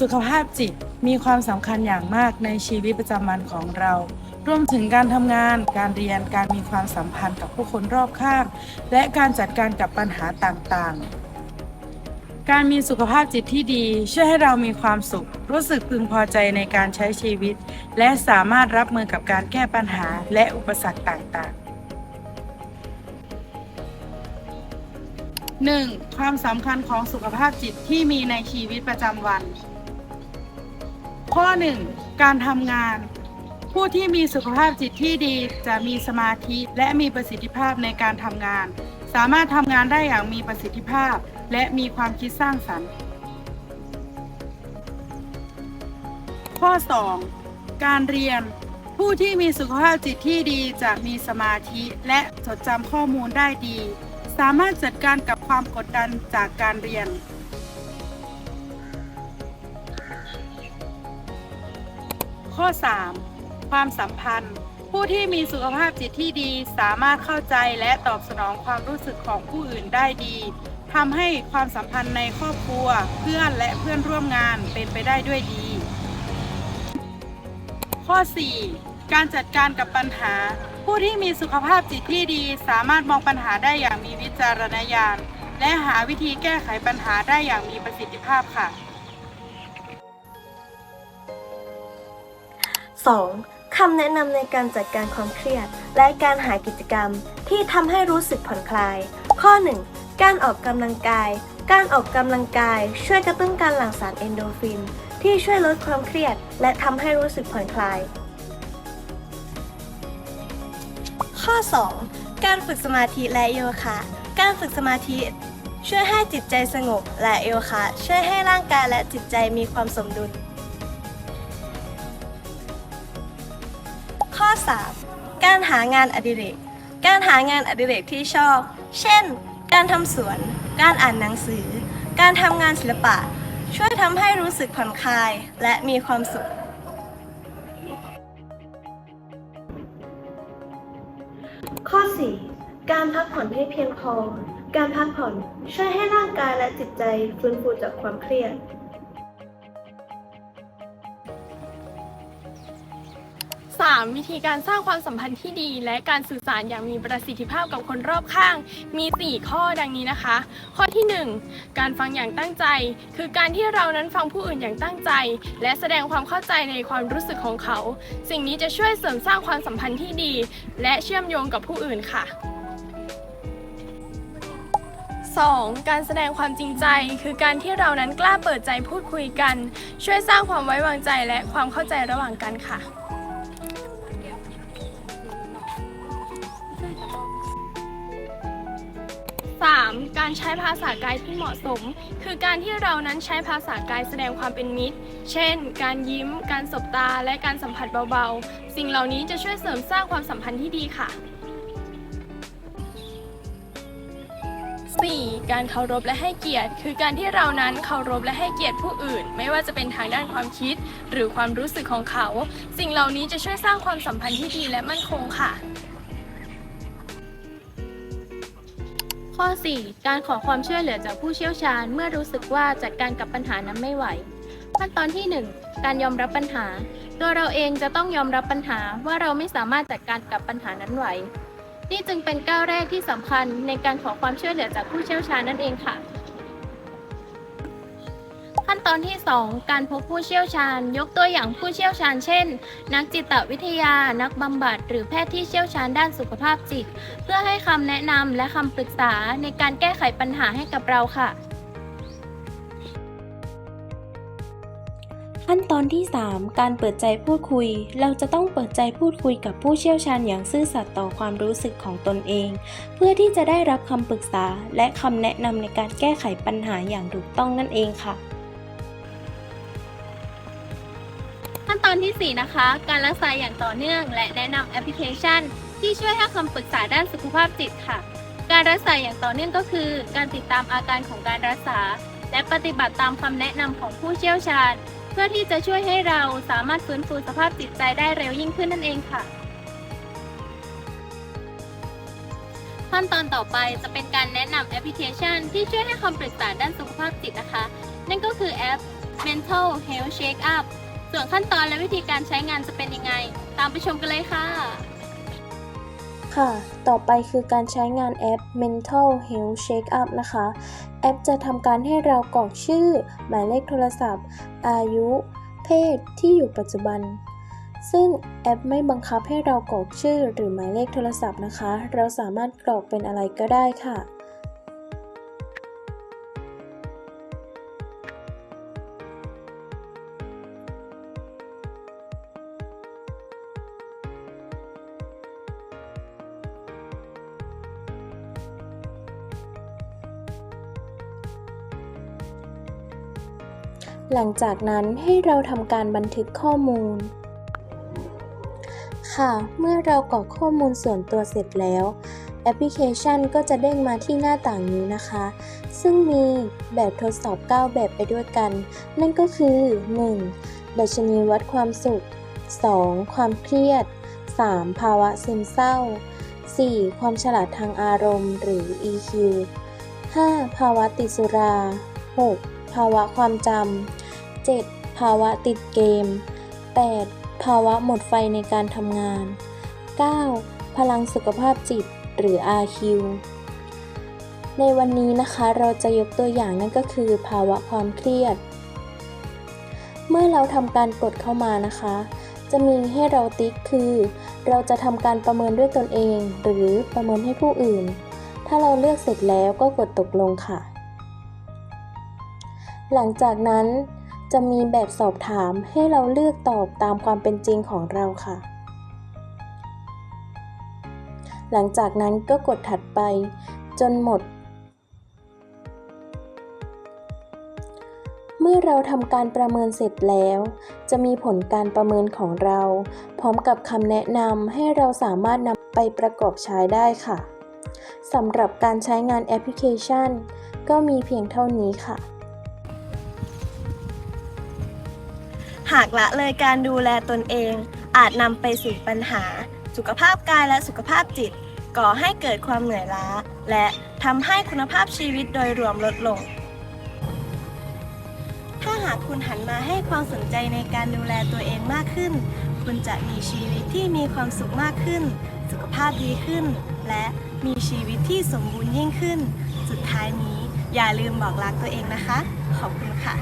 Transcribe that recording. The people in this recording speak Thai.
สุขภาพจิตมีความสำคัญอย่างมากในชีวิตประจำวันของเรา รวมถึงการทำงาน การเรียน การมีความสัมพันธ์กับผู้คนรอบข้าง และการจัดการกับปัญหาต่างๆ การมีสุขภาพจิตที่ดีช่วยให้เรามีความสุข รู้สึกพึงพอใจในการใช้ชีวิต และสามารถรับมือกับการแก้ปัญหาและอุปสรรคต่างๆ 1. ความสำคัญของสุขภาพจิตที่มีในชีวิตประจำวัน ข้อ 1. การทำงาน ผู้ที่มีสุขภาพจิตที่ดีจะมีสมาธิและมีประสิทธิภาพในการทำงาน สามารถทำงานได้อย่างมีประสิทธิภาพ และมีความคิดสร้างสรรค์ ข้อ 2. การเรียน ผู้ที่มีสุขภาพจิตที่ดีจะมีสมาธิและจดจำข้อมูลได้ดี สามารถจัดการกับความกดดันจากการเรียน ข้อ 3. ความสัมพันธ์ ผู้ที่มีสุขภาพจิตที่ดีสามารถเข้าใจและตอบสนองความรู้สึกของผู้อื่นได้ดีทำให้ความสัมพันธ์ในครอบครัว เพื่อนและเพื่อนร่วมงานเป็นไปได้ด้วยดี ข้อ 4. การจัดการกับปัญหา ผู้ที่มีสุขภาพจิตที่ดีสามารถมองปัญหาได้อย่างมีวิจารณญาณ และหาวิธีแก้ไขปัญหาได้อย่างมีประสิทธิภาพค่ะ 2. คำแนะนำในการจัดการความเครียด และการหากิจกรรมที่ทำให้รู้สึกผ่อนคลาย ข้อ 1. การออกกำลังกาย การออกกำลังกาย ช่วยกระตุ้นการหลั่งสารเอนโดรฟิน ที่ช่วยลดความเครียด และทำให้รู้สึกผ่อนคลาย ข้อ 2. การฝึกสมาธิและโยคะ การฝึกสมาธิช่วยให้จิตใจสงบและโยคะ ช่วยให้ร่างกายและจิตใจมีความสมดุล อ 3. การหางานอดิเรก การหางานอดิเรกที่ชอบ เช่น การทำสวน การอ่านหนังสือ การทำงานศิลปะ ช่วยทำให้รู้สึกผ่อนคลายและมีความสุข ข้อ 4. การพักผ่อนให้เพียงพอ การพักผ่อนช่วยให้ร่างกายและจิตใจฟื้นฟูจากความเครียด 3. วิธีการสร้างความสัมพันธ์ที่ดี และการสื่อสารอย่างมีประสิทธิภาพกับคนรอบข้าง มี 4 ข้อดังนี้นะคะ ข้อที่ 1 การฟังอย่างตั้งใจ คือการที่เรานั้นฟังผู้อื่นอย่างตั้งใจ และแสดงความเข้าใจในความรู้สึกของเขา สิ่งนี้จะช่วยเสริมสร้างความสัมพันธ์ที่ดี และเชื่อมโยงกับผู้อื่นค่ะ 2. การแสดงความจริงใจ คือการที่เรานั้นกล้าเปิดใจพูดคุยกัน ช่วยสร้างความไว้วางใจและความเข้าใจระหว่างกันค่ะ 3. การใช้ภาษากายที่เหมาะสม คือการที่เรานั้นใช้ภาษากายแสดงความเป็นมิตร เช่น การยิ้ม การสบตา และการสัมผัสเบาๆ สิ่งเหล่านี้จะช่วยเสริมสร้างความสัมพันธ์ที่ดีค่ะ 4. การเคารพและให้เกียรติ คือการที่เรานั้นเคารพและให้เกียรติผู้อื่น ไม่ว่าจะเป็นทางด้านความคิด หรือความรู้สึกของเขา สิ่งเหล่านี้จะช่วยสร้างความสัมพันธ์ที่ดีและมั่นคงค่ะ ข้อ 4. การขอความช่วยเหลือจากผู้เชี่ยวชาญเมื่อรู้สึกว่าจัดการกับปัญหานั้นไม่ไหว ขั้นตอนที่ 1 การยอมรับปัญหา ตัวเราเองจะต้องยอมรับปัญหาว่าเราไม่สามารถจัดการกับปัญหานั้นไหว นี่จึงเป็นก้าวแรกที่สำคัญในการขอความช่วยเหลือจากผู้เชี่ยวชาญนั่นเองค่ะ ตอนที่ 2 การพบผู้เชี่ยวชาญ ยกตัวอย่างผู้เชี่ยวชาญเช่น นักจิตวิทยา นักบำบัด หรือแพทย์ที่เชี่ยวชาญด้านสุขภาพจิต เพื่อให้คำแนะนำและคำปรึกษาในการแก้ไขปัญหาให้กับเราค่ะ ขั้นตอนที่ 3 การเปิดใจพูดคุย เราจะต้องเปิดใจพูดคุยกับผู้เชี่ยวชาญอย่างซื่อสัตย์ต่อความรู้สึกของตนเอง เพื่อที่จะได้รับคำปรึกษาและคำแนะนำในการแก้ไขปัญหาอย่างถูกต้องนั่นเองค่ะ อนที่ 4 นะคะ การรักษาอย่างต่อเนื่อง และแนะนำแอปพลิเคชัน ที่ช่วยให้คำปรึกษาด้านสุขภาพจิตค่ะ การรักษาอย่างต่อเนื่องก็คือ การติดตามอาการของการรักษา และปฏิบัติตามคำแนะนำของผู้เชี่ยวชาญ เพื่อที่จะช่วยให้เราสามารถฟื้นฟูสภาพจิตใจได้เร็วยิ่งขึ้นนั่นเองค่ะ ขั้นตอนต่อไปจะเป็นการแนะนำแอปพลิเคชัน ที่ช่วยให้คำปรึกษาด้านสุขภาพจิตนะคะ นั่นก็คือแอป Mental Health Check Up ส่วนขั้นตอนและวิธีการใช้งานจะเป็นยังไง ตามไปชมกันเลยค่ะ ค่ะ ต่อไปคือการใช้งานแอป Mental Health Check Up นะคะ แอปจะทำการให้เรากรอกชื่อ หมายเลขโทรศัพท์ อายุ เพศที่อยู่ปัจจุบัน ซึ่งแอปไม่บังคับให้เรากรอกชื่อหรือหมายเลขโทรศัพท์นะคะ เราสามารถกรอกเป็นอะไรก็ได้ค่ะ หลังจากนั้นให้เราทำการบันทึกข้อมูล ค่ะ เมื่อเรากรอกข้อมูลส่วนตัวเสร็จแล้ว แอปพลิเคชันก็จะเด้งมาที่หน้าต่างนี้นะคะ ซึ่งมีแบบทดสอบ 9 แบบไปด้วยกัน นั่นก็คือ 1. ดัชนีวัดความสุข 2. ความเครียด 3. ภาวะซึมเศร้า 4. ความฉลาดทางอารมณ์หรือ EQ 5. ภาวะติดสุรา 6. ภาวะความจำ 7. ภาวะติดเกม 8. ภาวะหมดไฟในการทำงาน 9. พลังสุขภาพจิต หรือ RQ ในวันนี้นะคะเราจะยกตัวอย่างนั่นก็คือ ภาวะความเครียด เมื่อเราทำการกดเข้ามานะคะ จะมีให้เราติ๊กคือ เราจะทำการประเมินด้วยตนเอง หรือประเมินให้ผู้อื่น ถ้าเราเลือกเสร็จแล้วก็กดตกลงค่ะ หลังจากนั้น จะมีแบบสอบถามให้เราเลือกตอบตามความเป็นจริงของเราค่ะ หลังจากนั้นก็กดถัดไป จนหมด เมื่อเราทำการประเมินเสร็จแล้ว จะมีผลการประเมินของเรา พร้อมกับคำแนะนำให้เราสามารถนำไปประกอบใช้ได้ค่ะสำหรับการใช้งานแอปพลิเคชัน ก็มีเพียงเท่านี้ค่ะ หากละเลยการดูแลตนเอง อาจนำไปสู่ปัญหา สุขภาพกายและสุขภาพจิต ก่อให้เกิดความเหนื่อยล้า และทำให้คุณภาพชีวิตโดยรวมลดลง ถ้าหากคุณหันมาให้ความสนใจในการดูแลตัวเองมากขึ้น คุณจะมีชีวิตที่มีความสุขมากขึ้น สุขภาพดีขึ้น และมีชีวิตที่สมบูรณ์ยิ่งขึ้น สุดท้ายนี้อย่าลืมบอกรักตัวเองนะคะ ขอบคุณค่ะ